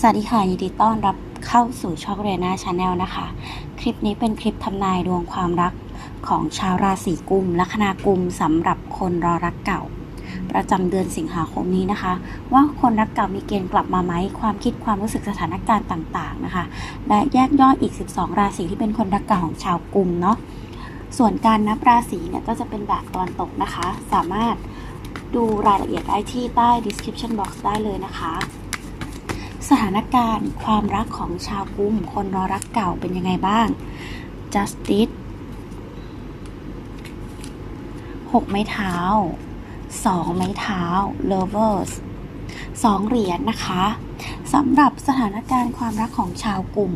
สวัสดีค่ะยินดีต้อนรับเข้าสู่ช่องเรนาชาแนลนะคะ คลิปนี้เป็นคลิปทำนายดวงความรักของชาวราศีกุมลัคนากุมสำหรับคนรอรักเก่า ประจำเดือนสิงหาคมนี้นะคะ ว่าคนรักเก่ามีเกณฑ์กลับมาไหมความคิดความรู้สึกสถานการณ์ต่าง ๆนะคะ และแยกย่อยอีก 12 ราศีที่เป็นคนรักเก่าของชาวกุมเนาะส่วนการนับราศีเนี่ยก็จะเป็นแบบตอนตกนะคะ สามารถดูรายละเอียดได้ที่ใต้ description box ได้เลยนะคะ สถานการณ์ความรักของชาวกุมคนรอรักเก่าเป็นยังไงบ้าง justice หกไม้เท้าสองไม้เท้า lovers สองเหรียญนะคะสำหรับสถานการณ์ความรักของชาวกลุ่ม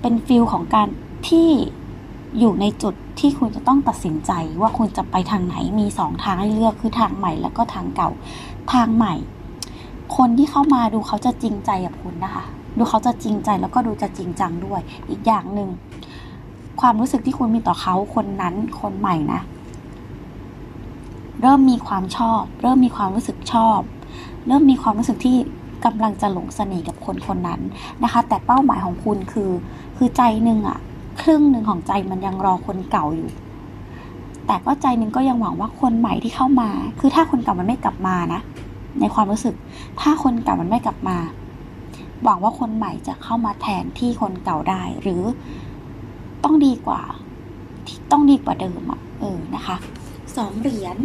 เป็นฟิลของการที่อยู่ในจุดที่คุณจะต้องตัดสินใจว่าคุณจะไปทางไหนมีสองทางให้เลือกคือทางใหม่แล้วก็ทางเก่าทางใหม่ คนที่เข้ามาดูเขาจะจริงใจกับคุณนะคะ ดูเขาจะจริงใจแล้วก็ดูจะจริงจังด้วย อีกอย่างหนึ่งความรู้สึกที่คุณมีต่อเขาคนนั้นคนใหม่นะ เริ่มมีความชอบ เริ่มมีความรู้สึกชอบ เริ่มมีความรู้สึกที่กำลังจะหลงเสน่ห์กับคนคนนั้นนะคะ แต่เป้าหมายของคุณคือ คือใจหนึ่งอะครึ่งหนึ่งของใจมันยังรอคนเก่าอยู่ แต่ก็ใจหนึ่งก็ยังหวังว่าคนใหม่ที่เข้ามา คือถ้าคนเก่ามันไม่กลับมานะ ในความรู้สึก ถ้าคนเก่ามันไม่กลับมา หวังว่าคนใหม่จะเข้ามาแทนที่คนเก่าได้ หรือต้องดีกว่าที่ต้องดีกว่าเดิมอะ่ะเออนะคะสองเหรียญ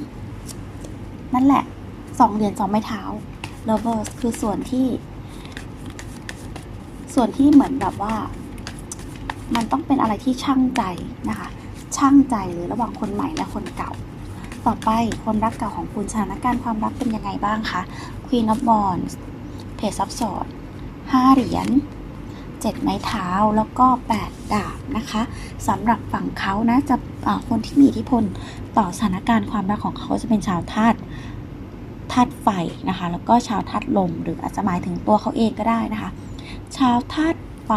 นั่นแหละสองเหรียญสองไม้เท้า lovers คือส่วนที่ ส่วนที่เหมือนแบบว่า มันต้องเป็นอะไรที่ช่างใจนะคะ ช่างใจเลยระหว่างคนใหม่และคนเก่า ต่อไปคนรักเก่าของคุณสถานการณ์ความรักเป็นยังไงบ้างคะ Queen of Wands เพจซับสอดห้าเหรียญเจ็ดไม้เท้าแล้วก็แปดดาบนะคะสำหรับฝั่งเขานะจะอ่าคนที่มีอิทธิพลต่อสถานการณ์ความรักของเขาจะเป็นชาวธาตุธาตุไฟนะคะ แล้วก็ชาวธาตุลม หรืออาจจะหมายถึงตัวเขาเองก็ได้นะคะ ชาวธาตุไฟ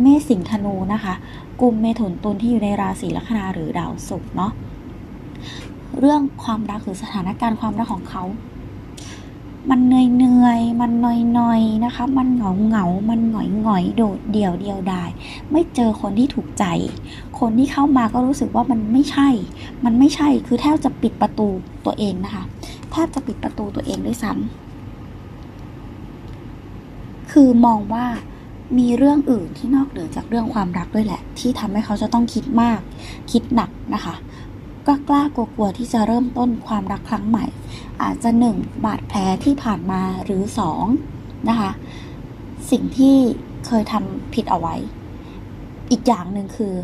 เมษสิงห์ธนูนะคะกลุ่มเมถุนตุลที่อยู่ในราศีลัคนาหรือดาวศุกร์เนาะ เรื่องความรักหรือสถานการณ์ความรักของเขา มันเหนื่อยเหนื่อยๆมันนอยนอยนะคะ มันเหงาเหงา มันหงอยหงอยโดดเดี่ยวเดียวดาย ไม่เจอคนที่ถูกใจ คนที่เข้ามาก็รู้สึกว่ามันไม่ใช่ มันไม่ใช่ คือแทบจะปิดประตูตัวเองนะคะ แทบจะปิดประตูตัวเองด้วยซ้ำคือมองว่ามีเรื่องอื่นที่นอกเหนือจากเรื่องความรักด้วยแหละ ที่ทำให้เขาจะต้องคิดมาก คิดหนักนะคะ ก็กล้ากลัวๆที่จะเริ่มต้นความรักครั้งใหม่ อาจจะหนึ่งบาดแผลที่ผ่านมาหรือสองนะคะ สิ่งที่เคยทำผิดเอาไว้ อีกอย่างหนึ่งคือ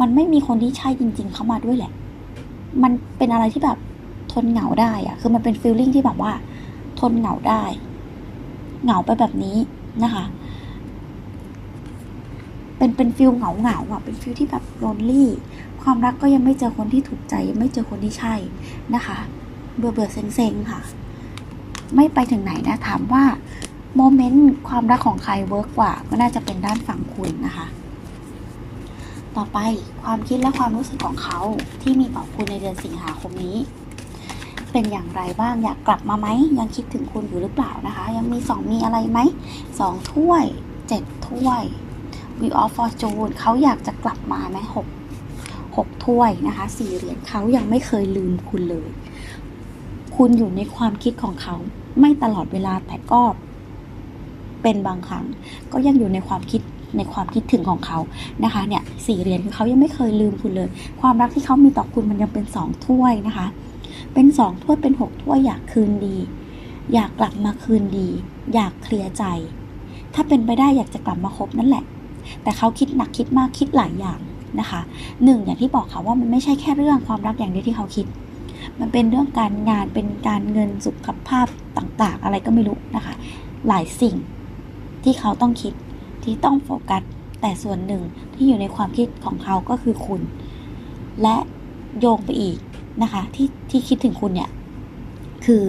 มันไม่มีคนที่ใช่จริง ๆ เข้ามาด้วยแหละ มันเป็นอะไรที่แบบทนเหงาได้อะคือมันเป็นฟีลลิ่งที่แบบว่า ทนเหงาได้ เหงาไปแบบนี้นะคะ เป็นเป็นฟิลเหงาเหงาอะเป็นฟิลที่แบบโ o นลี่ ความรักก็ยังไม่เจอคนที่ถูกใจ ยังไม่เจอคนที่ใช่นะคะ เบื่อเบื่อเซ็งเซ็งๆค่ะ ไม่ไปถึงไหนนะถามว่าโมเมนต์ความรักของใครเวิร์กกว่า ก็น่าจะเป็นด้านฝั่งคุณนะคะ ต่อไปความคิดและความรู้สึกของเขาที่มีต่อคุณในเดือนสิงหาคมนี้เป็นอย่างไรบ้างอยากกลับมาไหมยังคิดถึงคุณอยู่หรือเปล่านะคะ ยังมีสองมีอะไรไหมสองถ้วยเจ็ดถ้วย Wheel of Fortune เขาอยากจะกลับมาไหมหกหกถ้วยนะคะสี่เหรียญเขายังไม่เคยลืมคุณเลย คุณอยู่ในความคิดของเขาไม่ตลอดเวลาแต่ก็เป็นบางครั้ง ก็ยังอยู่ในความคิดในความคิดถึงของเขานะคะเนี่ยสี่เหรียญคือเขายังไม่เคยลืมคุณเลย ความรักที่เขามีต่อคุณมันยังเป็นสองถ้วยนะคะ เป็นสองถ้วยเป็นหกถ้วยอยากคืนดี อยากกลับมาคืนดี อยากเคลียร์ใจ ถ้าเป็นไปได้อยากจะกลับมาคบนั่นแหละ แต่เขาคิดหนักคิดมากคิดหลายอย่างนะคะหนึ่งอย่างที่บอกค่ะว่ามันไม่ใช่แค่เรื่องความรักอย่างเดียวที่เขาคิด มันเป็นเรื่องการงานเป็นการเงินสุขภาพต่างๆ อะไรก็ไม่รู้นะคะ หลายสิ่งที่เขาต้องคิดที่ต้องโฟกัสแต่ส่วนหนึ่งที่อยู่ในความคิดของเขาก็คือคุณ และโยงไปอีกนะคะ ที่ที่คิดถึงคุณเนี่ยคือ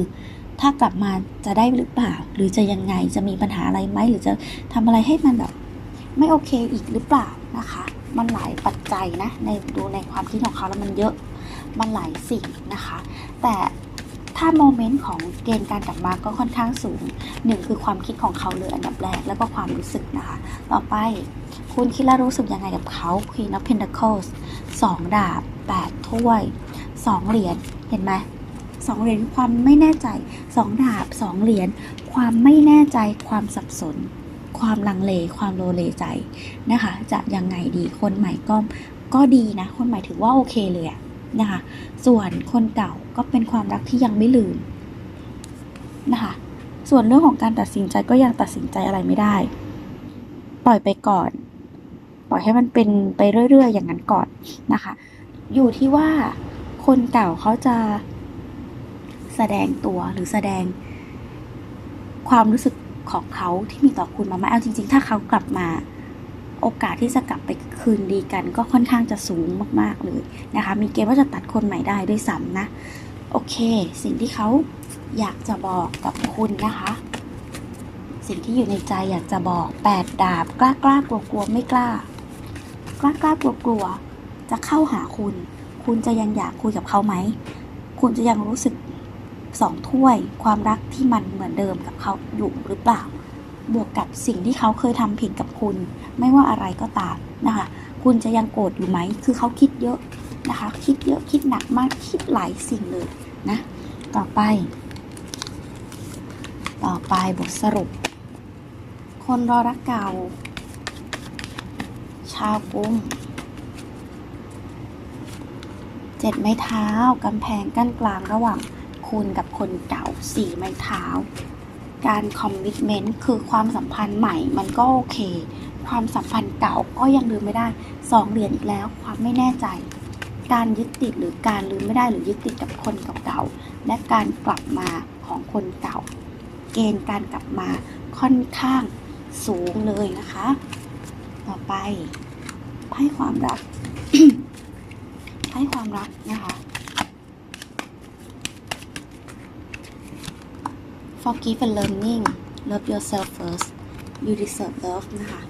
ถ้ากลับมาจะได้หรือเปล่า หรือจะยังไงจะมีปัญหาอะไรไหมหรือจะทำอะไรให้มันแบบ ไม่โอเคอีกหรือเปล่านะคะ มันหลายปัจจัยนะในดูในความคิดของเขาแล้วมันเยอะมันหลายสิ่งนะคะ แต่ถ้าโมเมนต์ของเกณฑ์การกลับมาก็ค่อนข้างสูงหนึ่งคือความคิดของเขาเลยอันดับแรกแล้วก็ความรู้สึกนะคะ ต่อไปคุณคิดและรู้สึกยังไงกับเขา Queen of Pentacles สองดาบแปดถ้วยสองเหรียญเห็นไหมสองเหรียญคือความไม่แน่ใจสองดาบสองเหรียญความไม่แน่ใจความสับสน ความลังเล ความโลเลใจนะคะ จะยังไงดีคนใหม่ก็ก็ดีนะ คนใหม่ถือว่าโอเคเลยะนะคะ ส่วนคนเก่าก็เป็นความรักที่ยังไม่ลืมนะคะ ส่วนเรื่องของการตัดสินใจก็ยังตัดสินใจอะไรไม่ได้ ปล่อยไปก่อน ปล่อยให้มันเป็นไปเรื่อยๆ อย่างนั้นก่อนนะคะ อยู่ที่ว่าคนเก่าเขาจะแสดงตัวหรือแสดงความรู้สึก ของเขาที่มีต่อคุณมาไหมเอาจริง ๆ ถ้าเขากลับมาโอกาสที่จะกลับไปคืนดีกัน ก็ค่อนข้างจะสูงมากๆเลยนะคะ มีเกณฑ์ว่าจะตัดคนใหม่ได้ด้วยซ้ำนะ โอเค สิ่งที่เขาอยากจะบอกกับคุณนะคะ สิ่งที่อยู่ในใจอยากจะบอกแปดดาบกล้ากล้ากลัวกลัวไม่กล้ากล้ากล้ากลัวกลัวจะเข้าหาคุณ คุณจะยังอยากคุยกับเขาไหม คุณจะยังรู้สึก สองถ้วยความรักที่มันเหมือนเดิมกับเขาอยู่หรือเปล่า บวกกับสิ่งที่เขาเคยทำผิดกับคุณ ไม่ว่าอะไรก็ตามนะคะ คุณจะยังโกรธอยู่ไหม คือเขาคิดเยอะนะคะ คิดเยอะคิดหนักมากคิดหลายสิ่งเลยนะ ต่อไป ต่อไปบทสรุป คนรอรักเก่า ชาวกุมเจ็ดไม้เท้ากำแพงกั้นกลางระหว่าง คุณกับคนเก่าสี่ไม้เท้า การคอมมิชเมนต์คือความสัมพันธ์ใหม่มันก็โอเค ความสัมพันธ์เก่าก็ยังลืมไม่ได้สองเหรียญอีกแล้ว ความไม่แน่ใจ การยึดติดหรือการลืมไม่ได้หรือยึดติดกับคนเก่าๆและการกลับมาของคนเก่า เกณฑ์การกลับมาค่อนข้างสูงเลยนะคะ ต่อไปไพ่ความรักไพ่ความรักนะคะ forgive and learning love yourself first you deserve love นะคะ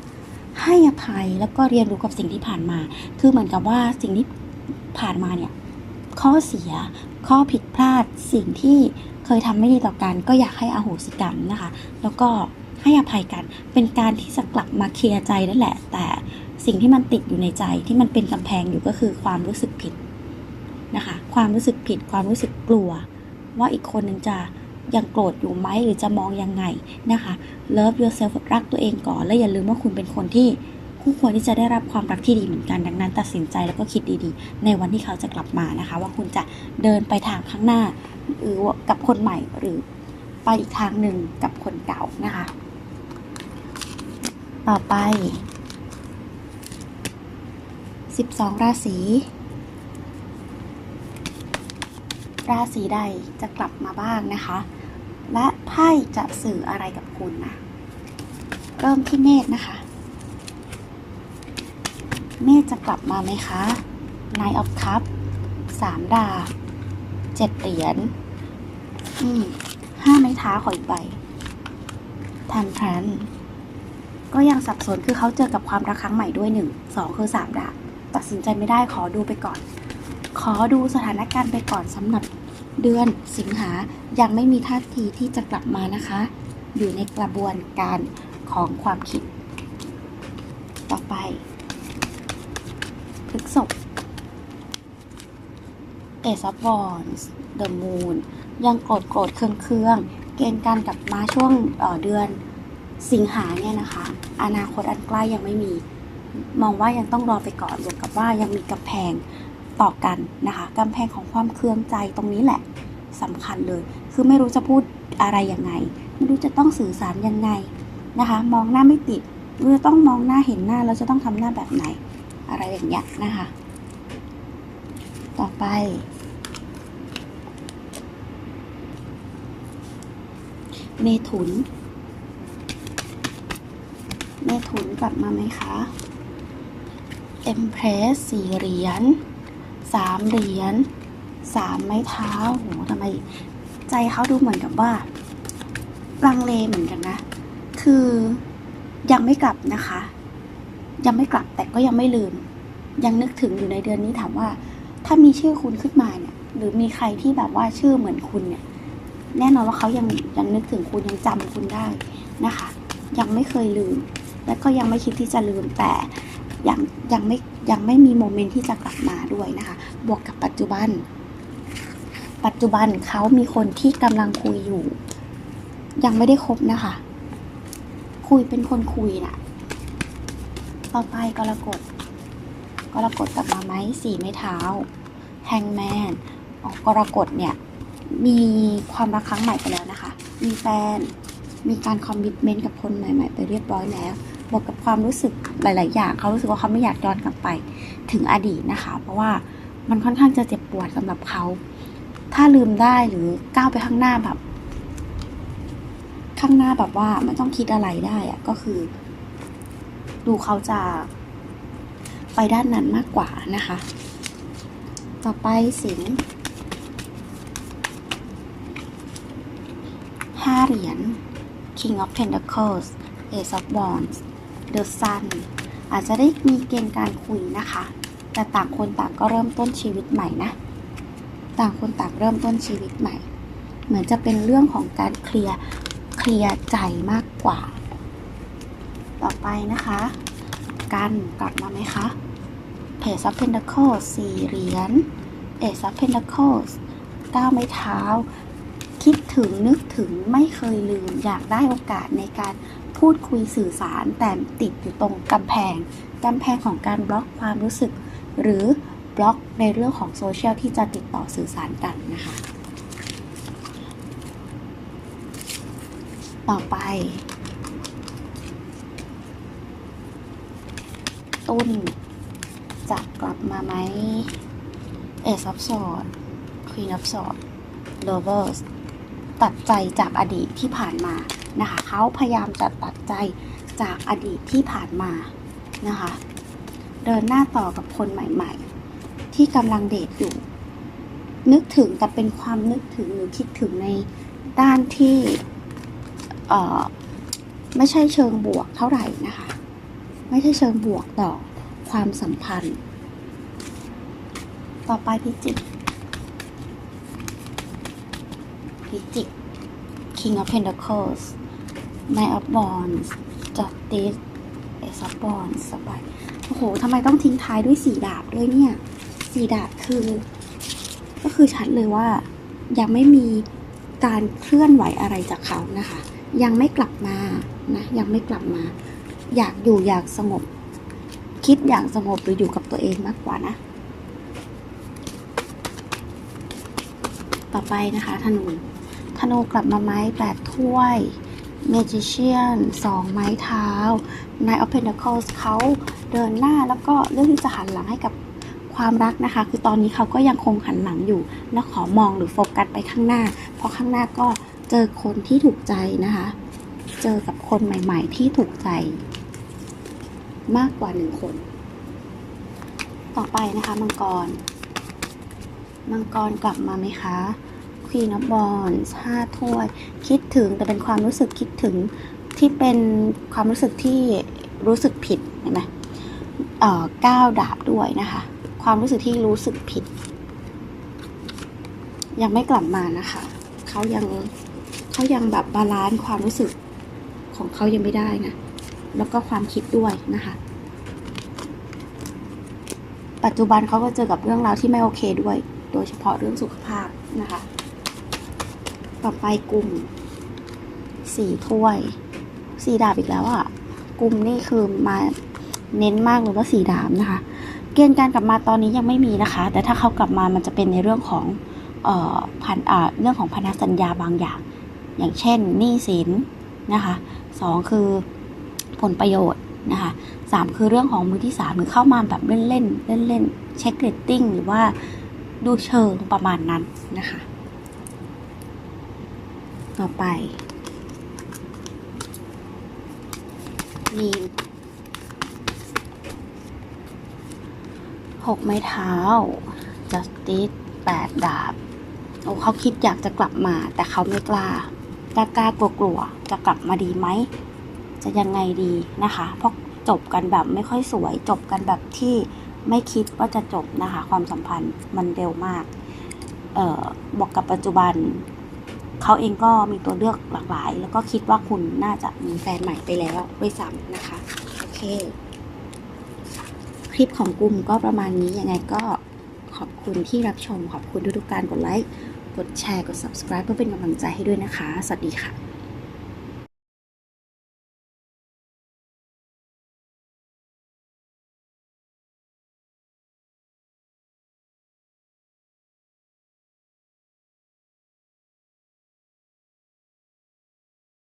ให้อภัยแล้วก็เรียนรู้กับสิ่งที่ผ่านมา คือเหมือนกับว่าสิ่งที่ผ่านมาเนี่ย ข้อเสีย ข้อผิดพลาด สิ่งที่เคยทำไม่ดีต่อกัน ก็อยากให้อโหสิกรรมนะคะ แล้วก็ให้อภัยกัน เป็นการที่จะกลับมาเคลียร์ใจนั่นแหละ แต่สิ่งที่มันติดอยู่ในใจที่มันเป็นกำแพงอยู่ก็คือความรู้สึกผิดนะคะ ความรู้สึกผิด ความรู้สึกกลัว ว่าอีกคนนึงจะ ยังโกรธอยู่ไหมหรือจะมองยังไงนะคะ love yourself รักตัวเองก่อน และอย่าลืมว่าคุณเป็นคนที่คู่ควรที่จะได้รับความรักที่ดีเหมือนกันดังนั้น ตัดสินใจแล้วก็คิดดีๆ ในวันที่เขาจะกลับมานะคะ ว่าคุณจะเดินไปทางข้างหน้า หรือกับคนใหม่หรือไปอีกทางหนึ่งกับคนเก่านะคะ ต่อไป 12 ราศีราศีใดจะกลับมาบ้างนะคะ ไพ่จะสื่ออะไรกับคุณนะ เริ่มที่เมษนะคะ เมษจะกลับมาไหมคะ Nine of Cup สามดาบเจ็ดเหรียญอืมห้าไม้เท้าขออีกใบทันพรันก็ยังสับสนคือเขาเจอกับความรักครั้งใหม่ด้วยหนึ่งสองคือสามดาบตัดสินใจไม่ได้ขอดูไปก่อน ขอดูสถานการณ์ไปก่อนสำหรับ เดือนสิงหายังไม่มีท่าทีที่จะกลับมานะคะ อยู่ในกระบวนการของความคิด ต่อไปพฤกษบ Ace of Wands The Moon ยังโกรธโกรธเคืองเคืองเกณฑ์การกลับมาช่วงเออเดือนสิงหาเนี่ยนะคะ อนาคตอันใกล้ยังไม่มี มองว่ายังต้องรอไปก่อนบวกกับว่ายังมีกำแพง ต่อกันนะคะกำแพงของความเคืองใจตรงนี้แหละสำคัญเลย คือไม่รู้จะพูดอะไรยังไง ไม่รู้จะต้องสื่อสารยังไงนะคะ มองหน้าไม่ติดไม่รู้จะต้องมองหน้าเห็นหน้าแล้วจะต้องทำหน้าแบบไหน อะไรอย่างเงี้ยนะคะ ต่อไป เมถุน เมถุนกลับมาไหมคะ เอ็มเพรสสี่เหรียญ สามเหรียญสามไม้เท้าโหทำไมใจเขาดูเหมือนกับว่า ลังเลเหมือนกันนะ คือยังไม่กลับนะคะ ยังไม่กลับแต่ก็ยังไม่ลืม ยังนึกถึงอยู่ในเดือนนี้ถามว่า ถ้ามีชื่อคุณขึ้นมาเนี่ย หรือมีใครที่แบบว่าชื่อเหมือนคุณเนี่ย แน่นอนว่าเขายังยังนึกถึงคุณยังจำคุณได้นะคะ ยังไม่เคยลืม และก็ยังไม่คิดที่จะลืมแต่ ยังยังไม่ยังไม่มีโมเมนต์ที่จะกลับมาด้วยนะคะ บวกกับปัจจุบัน ปัจจุบันเขามีคนที่กำลังคุยอยู่ ยังไม่ได้คบนะคะ คุยเป็นคนคุยน่ะ ต่อไปกรกฎกรกฎกลับมาไหมสี่ไม้เท้าแฮงแมนกรกฎเนี่ยมีความรักครั้งใหม่ไปแล้วนะคะ มีแฟน มีการคอมมิชเมนต์กับคนใหม่ ๆ ไปเรียบร้อยแล้ว บวกกับความรู้สึกหลาย ๆ อย่างเขารู้สึกว่าเขาไม่อยากย้อนกลับไปถึงอดีตนะคะ เพราะว่ามันค่อนข้างจะเจ็บปวดสำหรับเขา ถ้าลืมได้หรือก้าวไปข้างหน้าแบบ ข้างหน้าแบบว่าไม่ต้องคิดอะไรได้อะก็คือ ดูเขาจะ ไปด้านนั้นมากกว่านะคะ ต่อไปสิงห้าเหรียญ King of Pentacles Ace of Wands The Sun อาจจะได้มีเกณฑ์การคุยนะคะ แต่ต่างคนต่างก็เริ่มต้นชีวิตใหม่นะ ต่างคนต่างเริ่มต้นชีวิตใหม่ เหมือนจะเป็นเรื่องของการเคลียร์เคลียร์ใจมากกว่า ต่อไปนะคะ กันกลับมาไหมคะ Page of Pentacles สี่เหรียญ Ace of Pentacles เก้าไม้เท้า คิดถึงนึกถึงไม่เคยลืม อยากได้โอกาสในการพูดคุยสื่อสารแต่ติดอยู่ตรงกำแพงกำแพงของการบล็อกความรู้สึก หรือบล็อกในเรื่องของโซเชียลที่จะติดต่อสื่อสารกันนะคะ ต่อไปตุ้นจะกลับมาไหม Ace of Swords Queen of Swords Lovers ตัดใจจากอดีตที่ผ่านมานะคะเขาพยายามจะตัดใจจากอดีตที่ผ่านมานะคะ เดินหน้าต่อกับคนใหม่ ๆ ที่กำลังเดทอยู่ นึกถึงแต่เป็นความนึกถึงหรือคิดถึงในด้านที่เอ่อไม่ใช่เชิงบวกเท่าไหร่นะคะ ไม่ใช่เชิงบวกต่อความสัมพันธ์ ต่อไปพิจิก พิจิก King of Pentacles Knight of Wands Justice Ace of Wands สบายโอ้โหทำไมต้องทิ้งท้ายด้วยสีดาบด้วยเนี่ย สีดาบคือ ก็คือชัดเลยว่า ยังไม่มีการเคลื่อนไหวอะไรจากเขานะคะ ยังไม่กลับมานะ ยังไม่กลับมา อยากอยู่อยากสงบ คิดอย่างสงบหรืออยู่กับตัวเองมากกว่านะ ต่อไปนะคะธนู ธนูกลับมาไม้แปดถ้วย Magician สองไม้เท้า Knight of Pentacles เขาเดินหน้าแล้วก็เลือกที่จะหันหลังให้กับความรักนะคะ คือตอนนี้เขาก็ยังคงหันหลังอยู่ แล้วขอมองหรือโฟกัสไปข้างหน้า เพราะข้างหน้าก็เจอคนที่ถูกใจนะคะ เจอกับคนใหม่ๆ ที่ถูกใจ มากกว่าหนึ่งคน ต่อไปนะคะมังกร มังกรกลับมาไหมคะ Queen of Wands ห้าถ้วย คิดถึงแต่เป็นความรู้สึกคิดถึงที่เป็นความรู้สึกที่รู้สึกผิดเห็นไหมเอ่อก้าวดาบด้วยนะคะ ความรู้สึกที่รู้สึกผิด ยังไม่กลับมานะคะเขายังเขายังแบบบาลานซ์ความรู้สึกของเขายังไม่ได้นะแล้วก็ความคิดด้วยนะคะ ปัจจุบันเขาก็เจอกับเรื่องราวที่ไม่โอเคด้วย โดยเฉพาะเรื่องสุขภาพนะคะ ต่อไปกลุ่มสี่ถ้วย สีดาบอีกแล้วอะ่ะกลุ่มนี่คือมาเน้นมากเลยว่าสีดาบนะคะ เกณฑ์การกลับมาตอนนี้ยังไม่มีนะคะ แต่ถ้าเขากลับมามันจะเป็นในเรื่องของเอ่อพันอ่าเรื่องของพันธสัญญาบางอย่าง อย่างเช่นหนี้สินนะคะสองคือผลประโยชน์นะคะสามคือเรื่องของมือที่สามหรือเข้ามาแบบเล่นเล่นเล่นเล่นเช็คเรตติ้งหรือว่าดูเชิงประมาณนั้นนะคะ ต่อไปมีหกไม้เท้า justice แปดดาบ โอ้เขาคิดอยากจะกลับมา แต่เขาไม่กล้ากล้ากล้ากลัวกลัวจะกลับมาดีไหม จะยังไงดีนะคะ เพราะจบกันแบบไม่ค่อยสวย จบกันแบบที่ไม่คิดว่าจะจบนะคะ ความสัมพันธ์มันเร็วมาก เอ่อบอกกับปัจจุบัน เขาเองก็มีตัวเลือกหลากหลาย แล้วก็คิดว่าคุณน่าจะมีแฟนใหม่ไปแล้วด้วยซ้ำนะคะ โอเค คลิปของกลุ่มก็ประมาณนี้ ยังไงก็ขอบคุณที่รับชม ขอบคุณทุกๆการกดไลค์ กดแชร์ กด subscribe เพื่อเป็นกำลังใจให้ด้วยนะคะ สวัสดีค่ะ